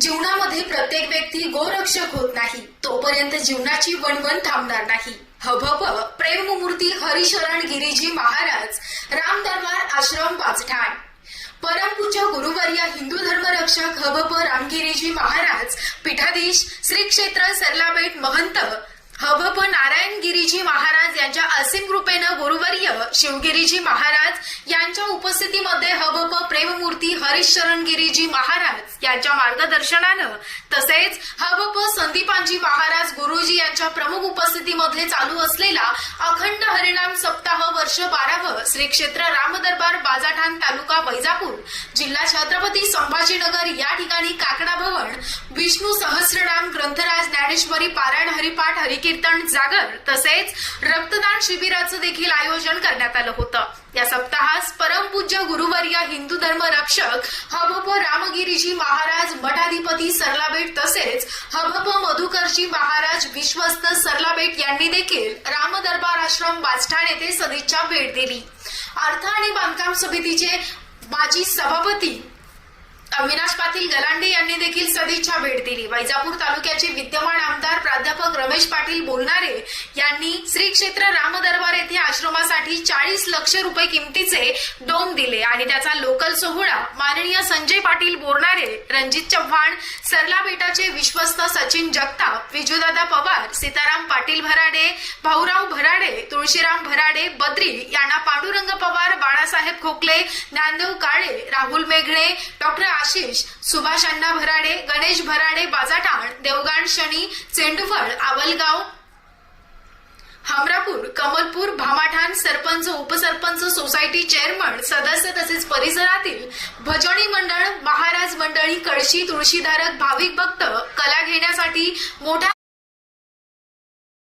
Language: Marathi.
जीवनामध्ये प्रत्येक व्यक्ती गोरक्षक होत नाही. तोपर्यंत जीवनाची वणवण थांबणार नाही. हभप प्रेममूर्ती हरिशरण गिरीजी महाराज राम दरबार आश्रम पाचठाण. परमपूज्य गुरुवर्य हिंदू धर्मरक्षक हभप रामगिरीजी महाराज पीठाधीश श्री क्षेत्र सरलाबेट महंत हबप नारायण गिरीजी महाराज यांच्या असीम कृपेनं गुरुवर्य शिवगिरीजी महाराज यांच्या उपस्थितीमध्ये हवप प्रेममूर्ती हरिशरण गिरीजी महाराज यांच्या मार्गदर्शनानं तसेच हवप संदीपांजी महाराज गुरुजी यांच्या प्रमुख उपस्थितीमध्ये चालू असलेला अखंड हरिणाम सप्ताह वर्ष बारावं श्री क्षेत्र रामदरबार बाजाठाण तालुका वैजापूर जिल्हा छत्रपती संभाजीनगर या ठिकाणी विष्णू सहस्रनाम ग्रंथराज ज्ञानेश्वरी पारायण हरिपाठ हरिकीर्तन जागर तसेच रक्तदान शिबिराचं देखील आयोजन करण्यात आलं होतं. या सप्ताहास परमपूज्य गुरुवर्य हिंदू धर्म रक्षक हबप रामगिरीजी महाराज मठाधिपती सरलाबेट तसेच हबप मधुकरजी महाराज विश्वस्त सरलाबेट यांनी देखील रामदरबार आश्रम बास्ठाण येथे सदिच्छा भेट दिली. अर्थ आणि बांधकाम समितीचे माजी सभापती अविनाश पाटील गलांडे यांनी देखील सदिच्छा भेट दिली. वैजापूर तालुक्याचे विद्यमान आमदार प्राध्यापक रमेश पाटील बोलणारे यांनी श्री क्षेत्र रामदरबार येथे आश्रमासाठी चाळीस लक्ष रुपये किमतीचे डोम दिले आणि त्याचा लोकल सोहळा माननीय संजय पाटील बोरणारे रणजित चव्हाण सरला बेटाचे विश्वस्त सचिन जगताप विजूदादा पवार सीताराम पाटील भराडे भाऊराव भराडे तुळशीराम भराडे बद्री यांना Pandurang Pawar Balasaheb Khokale Dnyandev Kale Rahul Meghale doctor Ashish Subhash Anna Bharade Ganesh Bharade Bajatan Devgan Shani Chendufal Avalgaon Hamrapur Kamalpur Bhamathan sarpanch upsarpanch society chairman सदस्य तसेच परिसरातील भजनी मंडळ महाराज मंडळी कळशी तुळशीधारक भाविक भक्त कला घेण्यासाठी मोठा